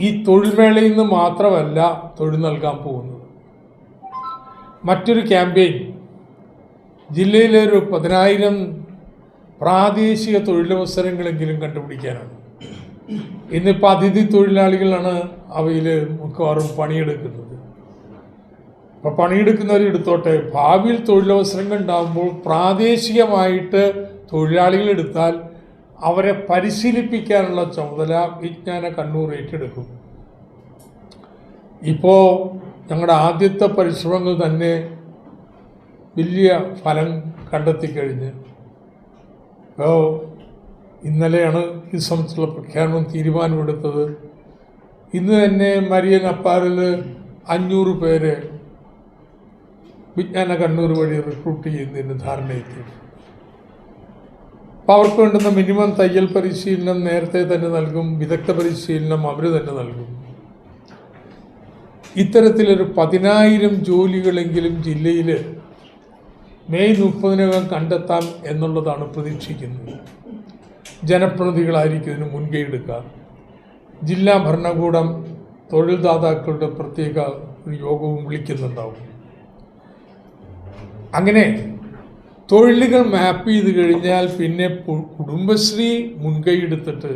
ഈ തൊഴിൽമേളയിൽ നിന്ന് മാത്രമല്ല തൊഴിൽ നൽകാൻ പോകുന്നത്. മറ്റൊരു ക്യാമ്പയിൻ. ജില്ലയിലെ ഒരു പതിനായിരം പ്രാദേശിക തൊഴിലവസരങ്ങളെങ്കിലും കണ്ടുപിടിക്കാനാണ്. ഇന്നിപ്പോൾ അതിഥി തൊഴിലാളികളാണ് അവയിൽ മിക്കവാറും പണിയെടുക്കുന്നത്. അപ്പോൾ പണിയെടുക്കുന്നവർ എടുത്തോട്ടെ ഭാവിയിൽ തൊഴിലവസരങ്ങൾ ഉണ്ടാകുമ്പോൾ പ്രാദേശികമായിട്ട് തൊഴിലാളികൾ എടുത്താൽ അവരെ പരിശീലിപ്പിക്കാനുള്ള ചുമതല വിജ്ഞാന കണ്ണൂർ ഏറ്റെടുക്കും. ഇപ്പോൾ ഞങ്ങളുടെ ആദ്യത്തെ പരിശ്രമങ്ങൾ തന്നെ വലിയ ഫലം കണ്ടെത്തിക്കഴിഞ്ഞ്. ഇപ്പോൾ ഇന്നലെയാണ് ഈ സംബന്ധിച്ചുള്ള പ്രഖ്യാപനം തീരുമാനമെടുത്തത്. ഇന്ന് തന്നെ മരിയൻ അപ്പാറിൽ അഞ്ഞൂറ് പേരെ വിജ്ഞാന കണ്ണൂർ വഴി റിക്രൂട്ട് ചെയ്യുന്നതിന് ധാരണയെത്തി. അപ്പോൾ അവർക്ക് വേണ്ടുന്ന മിനിമം തയ്യൽ പരിശീലനം നേരത്തെ തന്നെ നൽകും വിദഗ്ധ പരിശീലനം അവർ തന്നെ നൽകും. ഇത്തരത്തിലൊരു പതിനായിരം ജോലികളെങ്കിലും ജില്ലയിൽ മെയ് മുപ്പതിനകം കണ്ടെത്താം എന്നുള്ളതാണ് പ്രതീക്ഷിക്കുന്നത്. ജനപ്രതിനിധികളായിരിക്കും ഇതിന് മുൻകൈ എടുക്കുക. ജില്ലാ ഭരണകൂടം തൊഴിൽദാതാക്കളുടെ പ്രത്യേക ഒരു യോഗവും വിളിക്കുന്നുണ്ടാവും. അങ്ങനെ തൊഴിലുകൾ മാപ്പ് ചെയ്ത് കഴിഞ്ഞാൽ പിന്നെ കുടുംബശ്രീ മുൻകൈ എടുത്തിട്ട്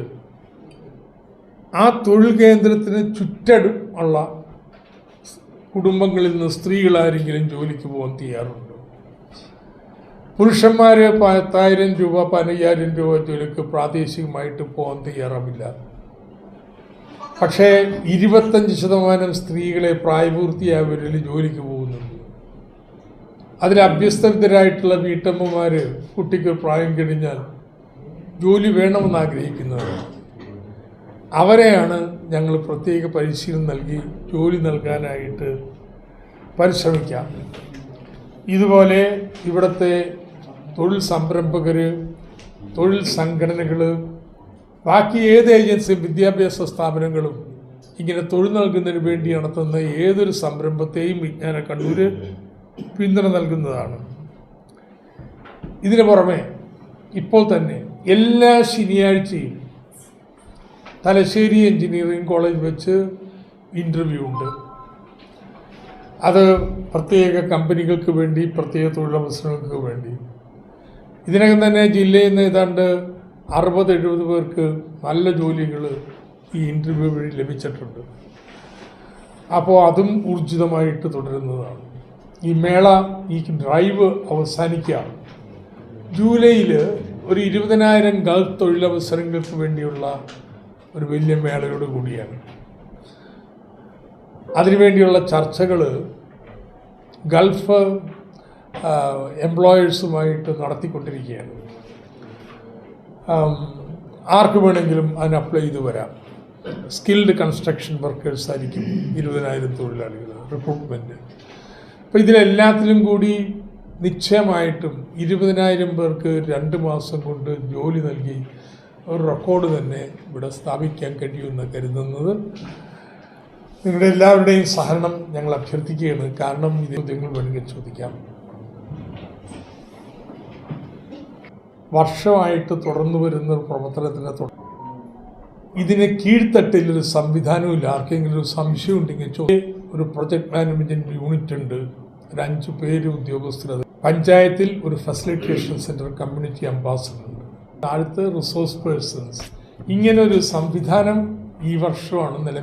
ആ തൊഴിൽ കേന്ദ്രത്തിന് ചുറ്റടുമുള്ള കുടുംബങ്ങളിൽ നിന്ന് സ്ത്രീകളാരെങ്കിലും ജോലിക്ക് പോകാൻ തയ്യാറുണ്ട്? പുരുഷന്മാർ പത്തായിരം രൂപ പതിനയ്യായിരം രൂപ ജോലിക്ക് പ്രാദേശികമായിട്ട് പോകാൻ തയ്യാറാവില്ല. പക്ഷേ ഇരുപത്തഞ്ച് ശതമാനം സ്ത്രീകളെ പ്രായപൂർത്തിയായവരിൽ ജോലിക്ക് പോകുന്നുണ്ട് അതിൽ അഭ്യസ്തരായിട്ടുള്ള വീട്ടമ്മമാർ കുട്ടിക്ക് പ്രായം കഴിഞ്ഞാൽ ജോലി വേണമെന്ന് ആഗ്രഹിക്കുന്നവർ അവരെയാണ് ഞങ്ങൾ പ്രത്യേക പരിശീലനം നൽകി ജോലി നൽകാനായിട്ട് പരിശ്രമിക്കാം. ഇതുപോലെ ഇവിടുത്തെ തൊഴിൽ സംരംഭകർ തൊഴിൽ സംഘടനകൾ ബാക്കി ഏത് ഏജൻസിയും വിദ്യാഭ്യാസ സ്ഥാപനങ്ങളും ഇങ്ങനെ തൊഴിൽ നൽകുന്നതിന് വേണ്ടി നടത്തുന്ന ഏതൊരു സംരംഭത്തെയും വിജ്ഞാന കണ്ണൂർ പിന്തുണ നൽകുന്നതാണ്. ഇതിന് പുറമെ ഇപ്പോൾ തന്നെ എല്ലാ ശനിയാഴ്ചയും തലശ്ശേരി എഞ്ചിനീയറിംഗ് കോളേജ് വെച്ച് ഇന്റർവ്യൂ ഉണ്ട്. അത് പ്രത്യേക കമ്പനികൾക്ക് വേണ്ടി പ്രത്യേക തൊഴിലവസരങ്ങൾക്ക് വേണ്ടി. ഇതിനകം തന്നെ ജില്ലയിൽ നിന്ന് ഏതാണ്ട് അറുപത് എഴുപത് പേർക്ക് നല്ല ജോലികൾ ഈ ഇന്റർവ്യൂ വഴി ലഭിച്ചിട്ടുണ്ട്. അപ്പോൾ അതും ഊർജിതമായിട്ട് തുടരുന്നതാണ്. ഈ മേള ഈ ഡ്രൈവ് അവസാനിക്കുക. ജൂലൈയിൽ ഒരു ഇരുപതിനായിരം ഗൾഫ് തൊഴിലവസരങ്ങൾക്ക് വേണ്ടിയുള്ള ഒരു വലിയ മേളയോട് കൂടിയാണ്. അതിനുവേണ്ടിയുള്ള ചർച്ചകൾ ഗൾഫ് എംപ്ലോയേഴ്സുമായിട്ട് നടത്തിക്കൊണ്ടിരിക്കുകയാണ്. ആർക്ക് വേണമെങ്കിലും അതിന് അപ്ലൈ ചെയ്ത് വരാം. സ്കിൽഡ് കൺസ്ട്രക്ഷൻ വർക്കേഴ്സ് ആയിരിക്കും ഇരുപതിനായിരം തൊഴിലാളികൾ റിക്രൂട്ട്മെന്റ് അപ്പോൾ ഇതിലെല്ലാത്തിലും കൂടി നിശ്ചയമായിട്ടും ഇരുപതിനായിരം പേർക്ക് രണ്ട് മാസം കൊണ്ട് ജോലി നൽകി ഒരു റെക്കോർഡ് തന്നെ ഇവിടെ സ്ഥാപിക്കാൻ കഴിയുമെന്ന് കരുതുന്നത്. നിങ്ങളുടെ എല്ലാവരുടെയും സഹകരണം ഞങ്ങൾ അഭ്യർത്ഥിക്കുകയാണ്. കാരണം ഇത് നിങ്ങൾ വേണമെങ്കിൽ ചോദിക്കാം. വർഷമായിട്ട് തുടർന്നു വരുന്ന ഒരു പ്രവർത്തനത്തിനെ ഇതിനെ കീഴ്ത്തട്ടിൽ ഒരു സംവിധാനമില്ല ആർക്കെങ്കിലും ഒരു സംശയം ഉണ്ടെങ്കിൽ ഒരു പ്രൊജക്ട് മാനേജ്മെന്റ് യൂണിറ്റ് ഉണ്ട്. ഒരു അഞ്ച് പേര് ഉദ്യോഗസ്ഥരത്. പഞ്ചായത്തിൽ ഒരു ഫെസിലിറ്റേഷൻ സെന്റർ കമ്മ്യൂണിറ്റി അംബാസഡർ. ഉണ്ട് റിസോഴ്സ് പേഴ്സൺസ്. ഇങ്ങനെ ഒരു സംവിധാനം ഈ വർഷമാണ് നില